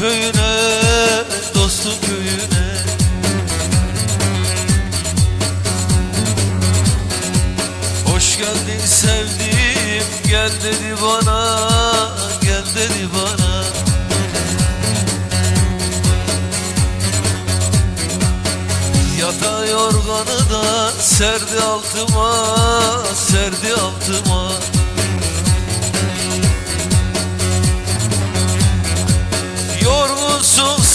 köyüne Dostum köyüne. Hoş geldin sevdiğim Gel dedi bana Gel dedi bana. Yatağı yorganı da serdi altıma Serdi altıma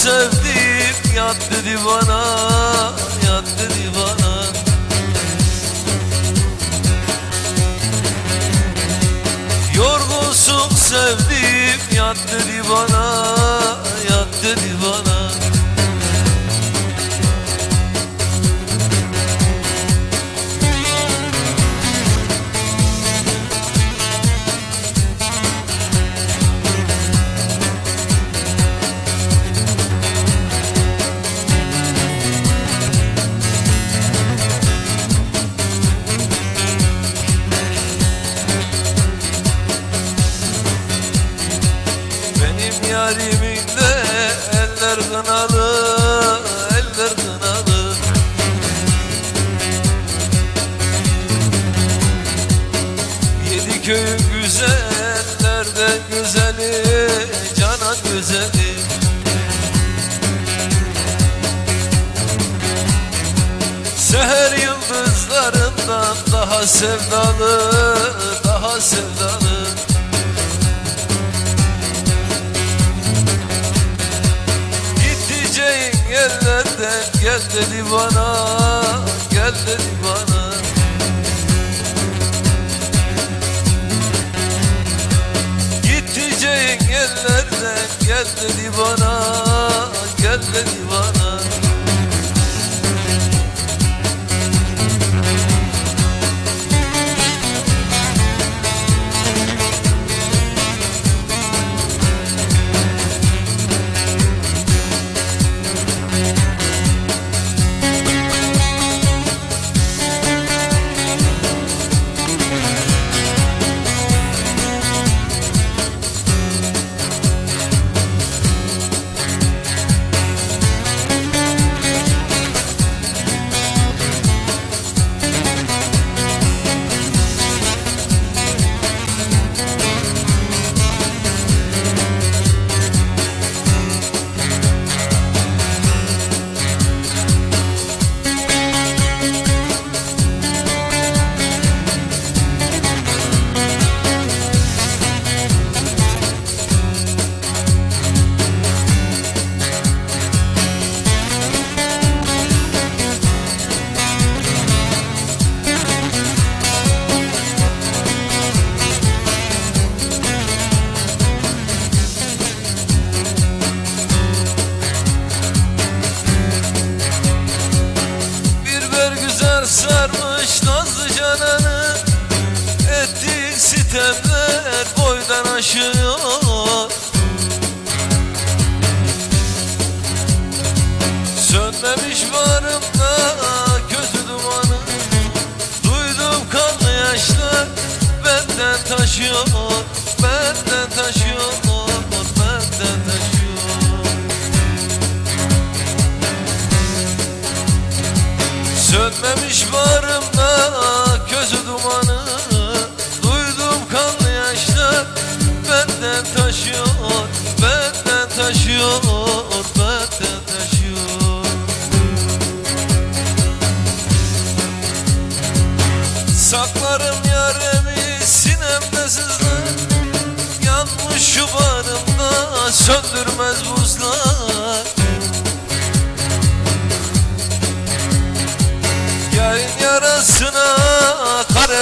sevdim Yat dedi bana Yat dedi bana. Yorgunsun sevdim Yat dedi bana Seher yıldızlarından daha sevdalı, daha sevdalı. Gideceğin yerlerden gel dedi bana Gel dedi bana. Gideceğin yerlerden gel dedi bana boydan aşıyor Sönmemiş varımda közü dumanı. Duydum kanlı yaşlar benden taşıyor. Benden taşıyor, benden taşıyor. Sönmemiş varımda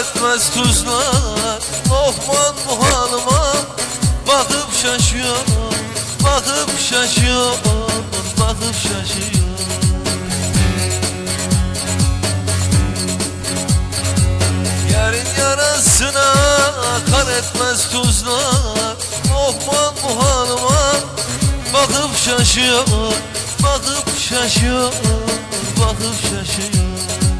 kar etmez tuzlar Lohman bu halıma bakıp şaşıyor Bakıp şaşıyor, bakıp şaşıyor Yarın yarasına kar etmez tuzlar Lohman bu halıma bakıp şaşıyor Bakıp şaşıyor, bakıp şaşıyor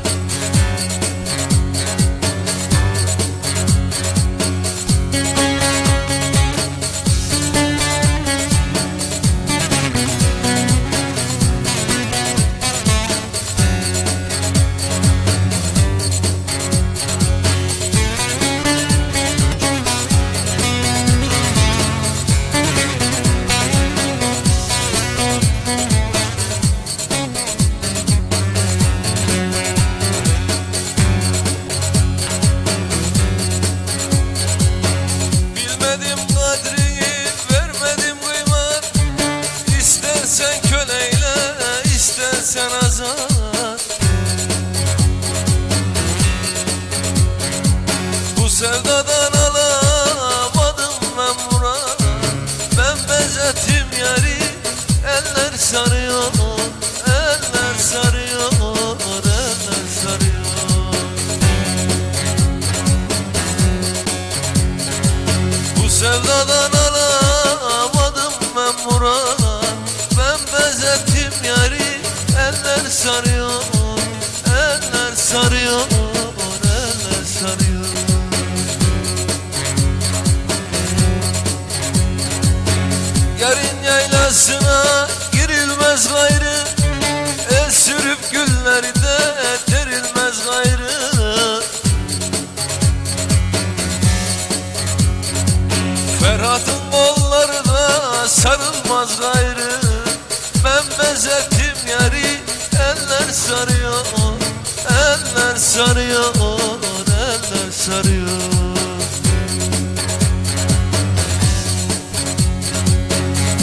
sevdadan alamadım ben Ben benzettim yari Eller sarıyor Eller sarıyor Eller sarıyor. Yarın yaylasına gayrı Ben benzettim yari. Eller sarıyor Eller sarıyor, eller sarıyor.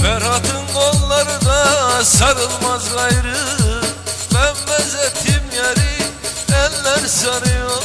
Ferhat'ın kolları da sarılmaz gayrı. Ben benzettim yari. Eller sarıyor